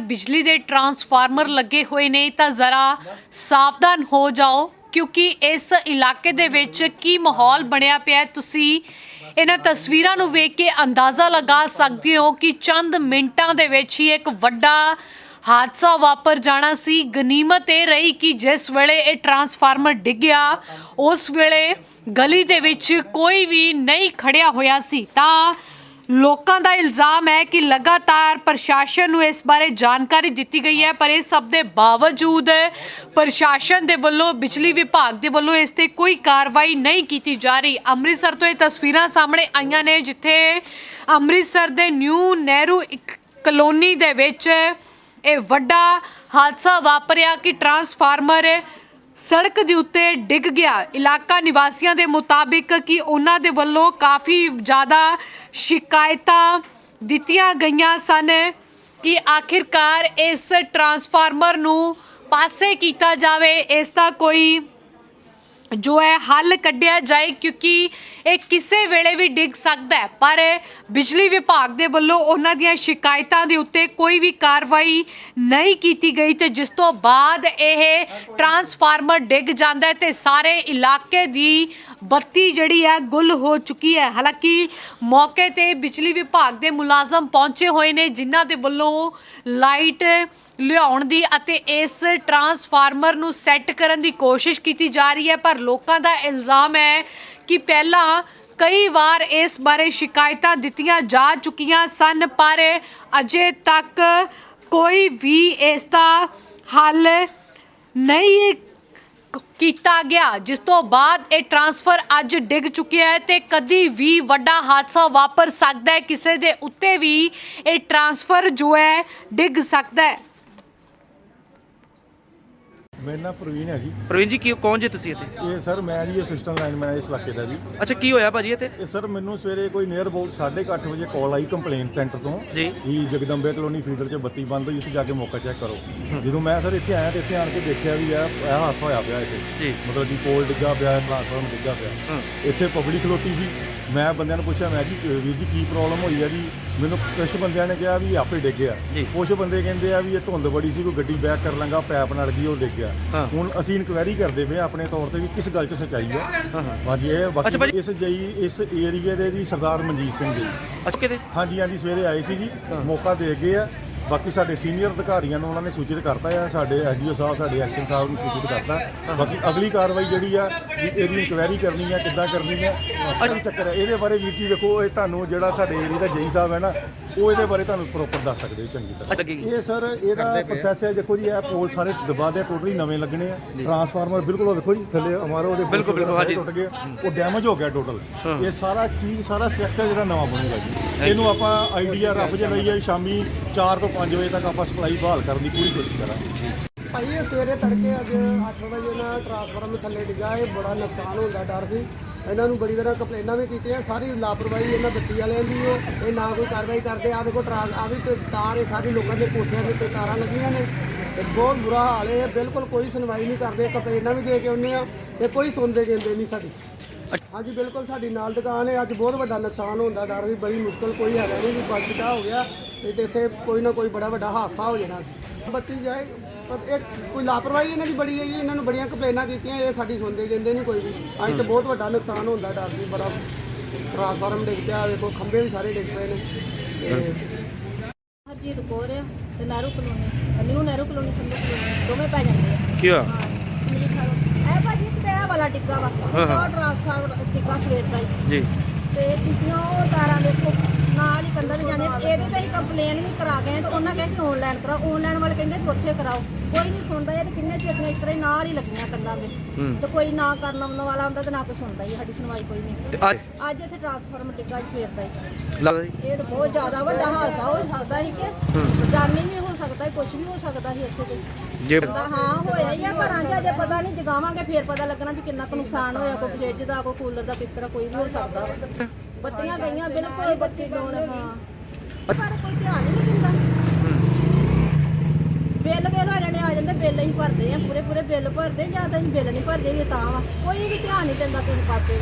ਬਿਜਲੀ ਦੇ ਟਰਾਂਸਫਾਰਮਰ ਲੱਗੇ ਹੋਏ ਨੇ, ਤਾਂ ਜ਼ਰਾ ਸਾਵਧਾਨ ਹੋ ਜਾਓ, ਕਿਉਂਕਿ ਇਸ ਇਲਾਕੇ ਦੇ ਵਿੱਚ ਕੀ ਮਾਹੌਲ ਬਣਿਆ ਪਿਆ ਹੈ, ਤੁਸੀਂ ਇਹਨਾਂ ਤਸਵੀਰਾਂ ਨੂੰ ਵੇਖ ਕੇ ਅੰਦਾਜ਼ਾ ਲਗਾ ਸਕਦੇ ਹੋ ਕਿ ਚੰਦ ਮਿੰਟਾਂ ਦੇ ਵਿੱਚ ਹੀ ਇੱਕ ਵੱਡਾ ਹਾਦਸਾ ਵਾਪਰ ਜਾਣਾ ਸੀ। ਗਨੀਮਤ ਇਹ ਰਹੀ ਕਿ ਜਿਸ ਵੇਲੇ ਇਹ ਟਰਾਂਸਫਾਰਮਰ ਡਿੱਗਿਆ ਉਸ ਵੇਲੇ ਗਲੀ ਦੇ ਵਿੱਚ ਕੋਈ ਵੀ ਨਹੀਂ ਖੜਿਆ ਹੋਇਆ ਸੀ। ਤਾਂ ਲੋਕਾਂ ਦਾ ਇਲਜ਼ਾਮ ਹੈ ਕਿ ਲਗਾਤਾਰ ਪ੍ਰਸ਼ਾਸਨ ਨੂੰ ਇਸ ਬਾਰੇ ਜਾਣਕਾਰੀ ਦਿੱਤੀ ਗਈ ਹੈ, ਪਰ ਇਹ ਸਭ ਦੇ ਬਾਵਜੂਦ ਪ੍ਰਸ਼ਾਸਨ ਦੇ ਵੱਲੋਂ, ਬਿਜਲੀ ਵਿਭਾਗ ਦੇ ਵੱਲੋਂ ਇਸ ਤੇ ਕੋਈ ਕਾਰਵਾਈ ਨਹੀਂ ਕੀਤੀ ਜਾ ਰਹੀ। ਅੰਮ੍ਰਿਤਸਰ ਤੋਂ ਇਹ ਤਸਵੀਰਾਂ ਸਾਹਮਣੇ ਆਈਆਂ ਨੇ, ਜਿੱਥੇ ਅੰਮ੍ਰਿਤਸਰ ਦੇ ਨਿਊ ਨਹਿਰੂ ਇੱਕ ਕਲੋਨੀ ਦੇ ਵਿੱਚ ਇਹ ਵੱਡਾ ਹਾਦਸਾ ਵਾਪਰਿਆ ਕਿ ਟਰਾਂਸਫਾਰਮਰ ਸੜਕ ਦੇ ਉੱਤੇ ਡਿੱਗ ਗਿਆ। ਇਲਾਕਾ ਨਿਵਾਸੀਆਂ ਦੇ ਮੁਤਾਬਿਕ ਕਿ ਉਹਨਾਂ ਦੇ ਵੱਲੋਂ ਕਾਫੀ ਜ਼ਿਆਦਾ ਸ਼ਿਕਾਇਤਾਂ ਦਿੱਤੀਆਂ ਗਈਆਂ ਸਨ ਕਿ ਆਖਿਰਕਾਰ ਇਸ ਟਰਾਂਸਫਾਰਮਰ ਨੂੰ ਪਾਸੇ ਕੀਤਾ ਜਾਵੇ। ਇਸ ਦਾ ਕੋਈ ਜੋ ਹੈ ਹੱਲ ਕੱਢਿਆ ਜਾਏ ਕਿਉਂਕਿ ਇਹ ਕਿਸੇ ਵੇਲੇ ਵੀ ਡਿੱਗ ਸਕਦਾ ਹੈ। ਪਰ ਬਿਜਲੀ ਵਿਭਾਗ ਦੇ ਵੱਲੋਂ ਉਹਨਾਂ ਦੀਆਂ ਸ਼ਿਕਾਇਤਾਂ ਦੇ ਉੱਤੇ ਕੋਈ ਵੀ ਕਾਰਵਾਈ ਨਹੀਂ ਕੀਤੀ ਗਈ ਤੇ ਜਿਸ ਤੋਂ ਬਾਅਦ ਇਹ ਟਰਾਂਸਫਾਰਮਰ ਡਿੱਗ ਜਾਂਦਾ ਹੈ ਤੇ ਸਾਰੇ ਇਲਾਕੇ ਦੀ ਬੱਤੀ ਜਿਹੜੀ ਹੈ ਗੁੱਲ ਹੋ ਚੁੱਕੀ ਹੈ। ਹਾਲਾਂਕਿ ਮੌਕੇ ਤੇ ਬਿਜਲੀ ਵਿਭਾਗ ਦੇ ਮੁਲਾਜ਼ਮ ਪਹੁੰਚੇ ਹੋਏ ਨੇ, ਜਿਨ੍ਹਾਂ ਦੇ ਵੱਲੋਂ ਲਾਈਟ ਲਿਆਉਣ ਦੀ ਅਤੇ ਇਸ ਟਰਾਂਸਫਾਰਮਰ ਨੂੰ ਸੈੱਟ ਕਰਨ ਦੀ ਕੋਸ਼ਿਸ਼ ਕੀਤੀ ਜਾ ਰਹੀ ਹੈ। ਪਰ ਲੋਕਾਂ ਦਾ ਇਲਜ਼ਾਮ ਹੈ ਕਿ ਪਹਿਲਾਂ ਕਈ ਵਾਰ ਇਸ ਬਾਰੇ ਸ਼ਿਕਾਇਤਾਂ ਦਿੱਤੀਆਂ ਜਾ ਚੁੱਕੀਆਂ ਸਨ, ਪਰ ਅਜੇ ਤੱਕ ਕੋਈ ਵੀ ਇਸ ਦਾ ਹੱਲ ਨਹੀਂ ਕੀਤਾ ਗਿਆ, ਜਿਸ ਤੋਂ ਬਾਅਦ ਇਹ ਟਰਾਂਸਫਰ ਅੱਜ ਡਿੱਗ ਚੁੱਕਿਆ ਹੈ ਤੇ ਕਦੀ ਵੀ ਵੱਡਾ ਹਾਦਸਾ ਵਾਪਰ ਸਕਦਾ ਹੈ। ਕਿਸੇ ਦੇ ਉੱਤੇ ਵੀ ਇਹ ਟਰਾਂਸਫਰ ਜੋ ਹੈ, ਡਿੱਗ ਸਕਦਾ ਹੈ। ਮੇਰਾ ਨਾਮ ਪ੍ਰਵੀਨ ਹੈ ਜੀ। ਪ੍ਰਵੀਨ ਜੀ ਕੀ ਕੌਣ ਜੀ ਤੁਸੀਂ ਇੱਥੇ? ਇਹ ਸਰ ਮੈਂ ਜੀ ਅਸਿਸਟੈਂਟ ਲਾਈਨ ਮੈਨੇਜਰ ਇਸ ਇਲਾਕੇ ਦਾ ਜੀ। ਅੱਛਾ ਕੀ ਹੋਇਆ ਭਾਜੀ ਇੱਥੇ? ਇਹ ਸਰ ਮੈਨੂੰ ਸਵੇਰੇ ਕੋਈ ਨੀਅਰ ਅਬਾਊਟ 8:30 ਵਜੇ ਕਾਲ ਆਈ ਕੰਪਲੇਂਟ ਸੈਂਟਰ ਤੋਂ ਜੀ। ਵੀ ਜਗਦੰਬੇ ਕਲੋਨੀ ਫੀਡਰ 'ਚ ਬੱਤੀ ਬੰਦ ਹੋਈ ਸੀ ਜਾ ਕੇ ਮੌਕਾ ਚੈੱਕ ਕਰੋ। ਜਦੋਂ ਮੈਂ ਸਰ ਇੱਥੇ ਆਇਆ ਤੇ ਇੱਥੇ ਆਣ ਕੇ ਦੇਖਿਆ ਵੀ ਇਹ ਇਹ ਹਾਦਸਾ ਹੋਇਆ ਪਿਆ ਇੱਥੇ। ਜੀ। ਮਤਲਬ ਕਿ ਪੋਲ ਡਿੱਗਾ ਪਿਆ ਹੈ ਟ੍ਰਾਂਸਫਾਰਮਰ ਡਿੱਗਾ ਪਿਆ। ਇੱਥੇ ਪਬਲਿਕ ਖਲੋਤੀ ਸੀ। ਮੈਂ ਬੰਦਿਆਂ ਨੂੰ ਪੁੱਛਿਆ ਮੈਂ ਜੀ ਵੀਰ ਜੀ ਕੀ ਪ੍ਰੋਬਲਮ ਹੋਈ ਹੈ ਜੀ? ਮੈਨੂੰ ਕੁਝ ਬੰਦਿਆਂ ਨੇ ਕਿਹਾ ਵੀ ਆਪੇ ਡਿੱਗਿਆ ਜੀ। ਕੁਝ ਬੰਦੇ ਕਹਿੰਦੇ ਆ ਵੀ ਇਹ ਧੁੰਦ ਬੜੀ ਸੀ ਕੋਈ ਗੱਡੀ ਬੈਕ ਕਰ ਲਾਂਗਾ ਪੈਪ ਨਾਲ ਗਈ ਉਹ ਡਿੱਗ ਗਿਆ। ਹੁਣ ਅਸੀਂ ਇਨਕੁਆਇਰੀ ਕਰਦੇ ਪਏ ਆਪਣੇ ਤੌਰ ਤੇ ਵੀ ਕਿਸ ਗੱਲ 'ਚ ਸੱਚਾਈ ਹਾਂ ਹਾਂਜੀ ਇਹ। ਬਾਕੀ ਇਸ ਜਈ ਇਸ ਏਰੀਏ ਦੇ ਜੀ ਸਰਦਾਰ ਮਨਜੀਤ ਸਿੰਘ ਜੀ। ਅੱਛਾ ਕਿਤੇ ਹਾਂਜੀ ਹਾਂਜੀ ਸਵੇਰੇ ਆਏ ਸੀ ਜੀ। ਮੌਕਾ ਦੇ ਗਏ ਆ। ਬਾਕੀ ਸਾਡੇ ਸੀਨੀਅਰ ਅਧਿਕਾਰੀਆਂ ਨੂੰ ਉਹਨਾਂ ਨੇ ਸੂਚਿਤ ਕਰਤਾ ਆ, ਸਾਡੇ ਐਸਡੀਓ ਸਾਹਿਬ, ਸਾਡੇ ਐਕਸ਼ਨ ਸਾਹਿਬ ਨੂੰ ਸੂਚਿਤ ਕਰਤਾ। ਬਾਕੀ ਅਗਲੀ ਕਾਰਵਾਈ ਜਿਹੜੀ ਆ, ਵੀ ਇਹਦੀ ਇਨਕੁਆਇਰੀ ਕਰਨੀ ਆ, ਕਿੱਦਾਂ ਕਰਨੀ ਆ ਅਸਲ ਚੱਕਰ ਹੈ ਇਹਦੇ ਬਾਰੇ ਵੀਰ ਜੀ ਦੇਖੋ ਇਹ ਤੁਹਾਨੂੰ ਜਿਹੜਾ ਸਾਡੇ ਏਰੀਏ ਦਾ ਜਈ ਸਾਹਿਬ ਹੈ ਨਾ ਉਹ ਇਹਦੇ ਬਾਰੇ ਤੁਹਾਨੂੰ ਪ੍ਰੋਪਰ ਦੱਸ ਸਕਦੇ ਹੋ ਚੰਗੀ ਤਰ੍ਹਾਂ। ਇਹ ਸਰ ਇਹਦਾ ਪ੍ਰੋਸੈਸ ਹੈ ਦੇਖੋ ਜੀ ਇਹ ਪੋਲ ਸਾਰੇ ਦਬਾ ਦੇ ਟੋਟਲੀ ਨਵੇਂ ਲੱਗਣੇ ਆ। ਟਰਾਂਸਫਾਰਮਰ ਬਿਲਕੁਲ ਉਹ ਦੇਖੋ ਜੀ ਥੱਲੇ ਹਮਾਰਾ ਉਹਦੇ ਬਿਲਕੁਲ, ਬਿਲਕੁਲ, ਹਾਂਜੀ। ਟੁੱਟ ਉਹ ਡੈਮੇਜ ਹੋ ਗਿਆ ਟੋਟਲ ਇਹ ਸਾਰਾ ਚੀਜ਼ ਸਾਰਾ ਸਟਰਕਚਰ ਜਿਹੜਾ ਨਵਾਂ ਬਣੇਗਾ ਜੀ। ਇਹਨੂੰ ਆਪਾਂ ਆਈਡੀਆ ਰੱਬ ਜੇ ਲਈਏ ਸ਼ਾਮੀ 4 ਤੋਂ 5 ਵਜੇ ਤੱਕ ਆਪਾਂ ਸਪਲਾਈ ਬਹਾਲ ਕਰਨ ਦੀ ਪੂਰੀ ਕੋਸ਼ਿਸ਼ ਕਰਾਂਗੇ। ਭਾਈ ਇਹ ਸਵੇਰੇ ਤੜਕੇ ਅੱਜ 8 ਵਜੇ ਨਾ ਟਰਾਂਸਫਾਰਮਰ ਥੱਲੇ ਡਿੱਗਾ ਇਹ ਬੜਾ ਨੁਕਸਾਨ ਹੁੰਦਾ ਡਰ ਸੀ। ਇਹਨਾਂ ਨੂੰ ਬੜੀ ਤਰ੍ਹਾਂ ਕੰਪਲੇਨਾਂ ਵੀ ਕੀਤੀਆਂ, ਸਾਰੀ ਲਾਪਰਵਾਹੀ ਇਹਨਾਂ ਬੱਤੀ ਵਾਲਿਆਂ ਦੀ ਹੈ। ਇਹ ਨਾ ਕੋਈ ਕਾਰਵਾਈ ਕਰਦੇ ਆ ਦੇਖੋ ਟਰਾਲ ਆ ਵੀ ਤਾਰ, ਇਹ ਸਾਰੀ ਲੋਕਾਂ ਦੇ ਕੋਠਿਆਂ ਦੇ ਉੱਤੇ ਤਾਰਾਂ ਲੱਗੀਆਂ ਨੇ। ਤੇ ਬਹੁਤ ਬੁਰਾ ਹਾਲ ਹੈ ਇਹ ਬਿਲਕੁਲ ਕੋਈ ਸੁਣਵਾਈ ਨਹੀਂ ਕਰਦੇ, ਕੰਪਲੇਨਾਂ ਵੀ ਦੇ ਕੇ ਆਉਂਦੇ ਆ ਤੇ ਕੋਈ ਸੁਣਦੇ ਗਿੰਦੇ ਨਹੀਂ ਸਾਡੀ। ਹਾਂਜੀ, ਬਿਲਕੁਲ ਸਾਡੀ ਨਾਲ ਦੁਕਾਨ ਹੈ, ਅੱਜ ਬਹੁਤ ਵੱਡਾ ਨੁਕਸਾਨ ਹੁੰਦਾ, ਡਰ ਵੀ ਬੜੀ ਮੁਸ਼ਕਲ, ਕੋਈ ਹੈਗਾ ਨਹੀਂ, ਵੀ ਬਚਦਾ ਹੋ ਗਿਆ, ਤੇ ਤੇ ਇੱਥੇ ਕੋਈ ਨਾ ਕੋਈ ਬੜਾ ਵੱਡਾ ਹਾਦਸਾ ਹੋ ਜਾਣਾ ਸੀ। ਬੱਤੀ ਜਾਏ ਪਰ ਇਹ ਕੋਈ ਲਾਪਰਵਾਹੀ ਇਹਨਾਂ ਦੀ ਬੜੀ ਹੈ ਜੀ ਇਹਨਾਂ ਨੂੰ ਬੜੀਆਂ ਕੰਪਲੇਨਾਂ ਕੀਤੀਆਂ ਇਹ ਸਾਡੀ ਸੁਣਦੇ ਜਾਂਦੇ ਨਹੀਂ ਕੋਈ ਵੀ। ਅੱਜ ਤੇ ਬਹੁਤ ਵੱਡਾ ਨੁਕਸਾਨ ਹੁੰਦਾ ਡਰ ਸੀ ਬੜਾ ਟਰਾਂਸਫਾਰਮ ਡਿੱਗ ਪਿਆ ਵੇਖੋ ਖੰਭੇ ਵੀ ਸਾਰੇ ਡਿੱਗ ਪਏ ਨੇ। ਤੇ ਹਰਜੀਤ ਕੌਰ ਆ ਤੇ Nehru colony. New Nehru colony Sundar colony ਦੋਵੇਂ ਪੈ ਜਾਂਦੇ ਆ। ਕੀ ਹੋਇਆ? ਇਹ ਭਾਜੀ ਕਿਤੇ ਇਹ ਵਾਲਾ ਟਿੱਕਾ ਵਾ। ਹਾਂ, ਟਰਾਂਸਫਾਰਮਰ ਟਿੱਕਾ ਸਵੇਰ ਦਾ ਜੀ। ਤੇ ਪਿਛਲੀਆਂ ਉਹ ਤਾਰਾਂ ਦੇਖੋ। ਨਾਲ ਹੀ ਕੰਧਾਂ ਤੇ ਜਾਣੇ ਇਹਦੇ ਤੇ ਹੀ ਕੰਪਲੇਨ ਵੀ ਕਰਾ ਗਏ ਤੇ ਉਹਨਾਂ ਕਹਿੰਦੇ ਆਨਲਾਈਨ ਕਰਾਓ ਆਨਲਾਈਨ ਵਾਲੇ ਕਹਿੰਦੇ ਵੀ ਉੱਥੇ ਕਰਾਓ। ਕੋਈ ਨਹੀਂ ਸੁਣਦਾ ਇਹ ਤੇ ਕਿੰਨੇ ਚਿਰ ਨੇ ਇਸ ਤਰ੍ਹਾਂ ਹੀ ਨਾਲ ਹੀ ਲੱਗੀਆਂ ਕੰਧਾਂ ਦੇ। ਤੇ ਕੋਈ ਨਾ ਕਰਨ ਵਾਲਾ ਹੁੰਦਾ ਤੇ ਨਾ ਕੋਈ ਸੁਣਦਾ ਹੀ ਸਾਡੀ ਸੁਣਵਾਈ ਕੋਈ ਨਹੀਂ। ਅੱਜ? ਅੱਜ ਇੱਥੇ ਟਰਾਂਸਫਾਰਮਰ ਟਿੱਕਾ ਜੀ ਸਵੇਰ ਦਾ ਹੀ। ਲੱਗਦਾ ਜੀ? ਇਹ ਤਾਂ ਬਹੁਤ ਜ਼ਿਆਦਾ ਵੱਡਾ ਹਾਦਸਾ ਹੋ ਸਕਦਾ ਸੀ ਕਿ ਜਾਨੀ ਵੀ ਹੋ ਸਕਦਾ ਕੁਝ ਵੀ ਹੋ ਸਕਦਾ ਸੀ ਇੱਥੇ ਤੇ। ਜੇ ਹਾਂ, ਹੋਇਆ ਹੀ ਆ ਘਰਾਂ 'ਚ, ਅਜੇ ਪਤਾ ਨਹੀਂ, ਜਗਾਵਾਂਗੇ, ਫੇਰ ਪਤਾ ਲੱਗਣਾ ਵੀ ਕਿੰਨਾ ਕੁ ਨੁਕਸਾਨ ਹੋਇਆ, ਕੋਈ ਫ੍ਰਿਜ ਦਾ, ਕੋਈ ਕੂਲਰ ਦਾ, ਕਿਸ ਤਰ੍ਹਾਂ ਕੋਈ ਵੀ ਹੋ ਸਕਦਾ। ਬੱਤੀਆਂ ਗਈਆਂ ਬਿਲਕੁਲ ਹੀ ਬੱਤੀ ਡੋਲ ਹਾਂ। ਪਰ ਕੋਈ ਧਿਆਨ ਹੀ ਨਹੀਂ ਦਿੰਦਾ। ਬਿੱਲ ਵੇਲ ਹੋ ਜਾਣੇ ਆ ਜਾਂਦੇ, ਬਿੱਲ ਹੀ ਭਰਦੇ ਆ ਪੂਰੇ ਪੂਰੇ ਬਿੱਲ ਭਰਦੇ, ਜਾਂ ਤਾਂ ਅਸੀਂ ਬਿੱਲ ਨਹੀਂ ਭਰਦੇ ਵੀ ਤਾਂ ਵਾ। ਕੋਈ ਵੀ ਧਿਆਨ ਨਹੀਂ ਦਿੰਦਾ ਕਿਸੇ ਪਾਸੇ।